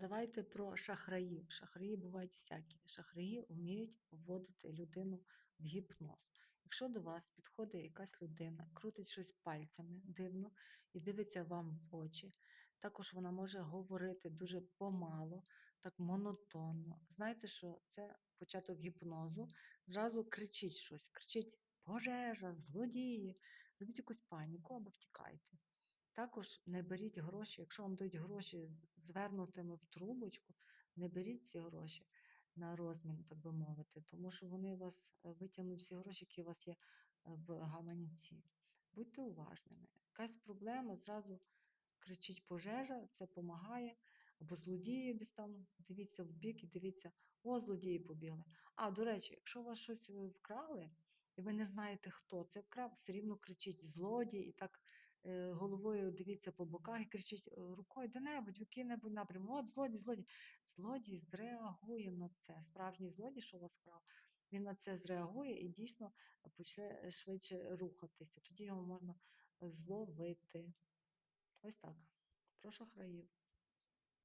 Давайте про шахраїв. Шахраї бувають всякі. Шахраї вміють вводити людину в гіпноз. Якщо до вас підходить якась людина, крутить щось пальцями дивно і дивиться вам в очі, також вона може говорити дуже помало, так монотонно. Знаєте, що це початок гіпнозу. Зразу кричить щось, кричить пожежа, злодії, робіть якусь паніку або втікайте. Також не беріть гроші, якщо вам дають гроші звернутими в трубочку, не беріть ці гроші на розмін, так би мовити, тому що вони вас е, витягнуть всі гроші, які у вас є е, в гаманці. Будьте уважними. Якась проблема, зразу кричить пожежа, це допомагає. Або злодії десь там, дивіться в бік і дивіться, о, злодії побігли. А, до речі, якщо вас щось е, вкрали, і ви не знаєте, хто це вкрав, все рівно кричить злодій, і так головою дивіться по боках і кричить е, рукою де-небудь, який-небудь напрям. От злодій, злодій. Злодій зреагує на це. Справжній злодій, що вас вкрав, він на це зреагує і дійсно почне швидше рухатися. Тоді його можна зловити. Ось так. Про шахраїв.